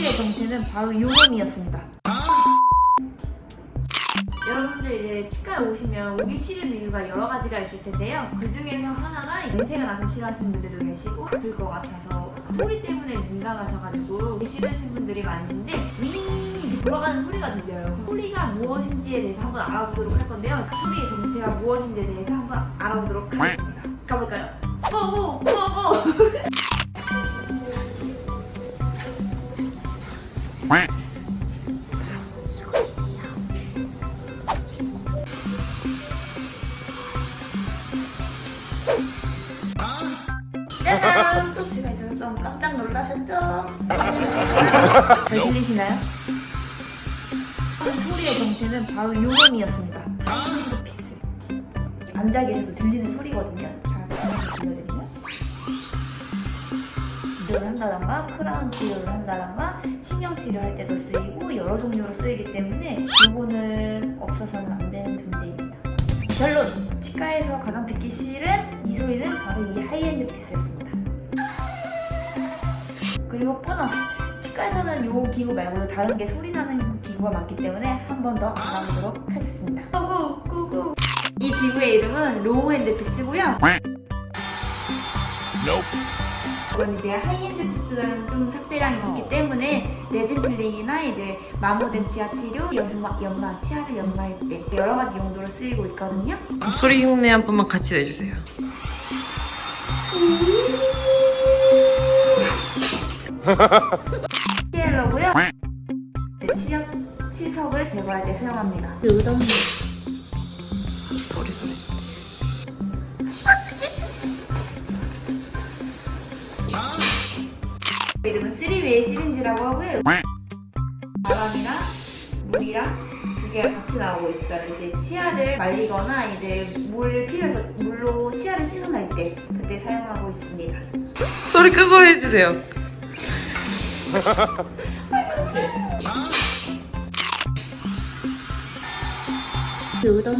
소리의 정체는 바로 요놈이었습니다. 여러분들 이제 치과에 오시면 오기 싫은 이유가 여러 가지가 있을 텐데요. 그 중에서 하나가 냄새가 나서 싫어하시는 분들도 계시고 아플 것 같아서 소리 때문에 민감하셔가지고 싫으신 분들이 많으신데 윙 돌아가는 소리가 들려요. 소리가 무엇인지에 대해서 한번 알아보도록 할 건데요. 소리의 정체가 무엇인지에 대해서 한번 알아보도록 하겠습니다. 가볼까요? 고고 고고 짜잔! 소스가 있어서 너무 깜짝 놀라셨죠? 잘 들리시나요? 그 소리의 정체는 바로 요놈이었습니다. 피스. 앉아 계셔도 들리는 소리거든요. 자, 들려드리면. 치료를 한다던가 크라운 치료를 한다던가 치료할 때도 쓰이고 여러 종류로 쓰이기 때문에 이거는 없어서는 안 되는 존재입니다. 결론! 치과에서 가장 듣기 싫은 이 소리는 바로 이 하이엔드 피스였습니다. 그리고 보너스! 치과에서는 이 기구 말고도 다른 게 소리 나는 기구가 많기 때문에 한 번 더 알아보도록 하겠습니다. 고고! 고고! 이 기구의 이름은 로우 핸드 피스고요. 이건 이제 하이엔드 피스는 좀 삭제량이 적기 때문에 레진 필링이나 이제 마모된 치아 치료, 연마, 연마, 치아를 연마할 때 여러 가지 용도로 쓰이고 있거든요. 소리 흉내 한 번만 같이 내주세요. 티엘러고요. 네, 치석, 치석을 제거할 때 사용합니다. 의동 소리 소리. 이름은 3웨이 시린지라고 하고요. 바람이랑 물이랑 두 개가 같이 나오고 있어요. 이제 치아를 말리거나 이제 물을 필요해서 물로 치아를 씻어낼 때 그때 사용하고 있습니다. 소리 끄고 해주세요. 의동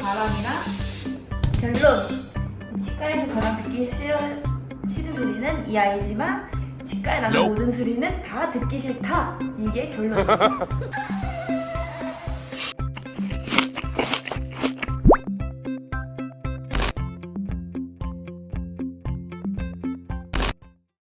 바람이랑 결론 치과에서 가장 듣기 싫어, 싫은 소리는 이 아이지만 치과에 나는 모든 소리는 다 듣기 싫다 이게 결론입니다.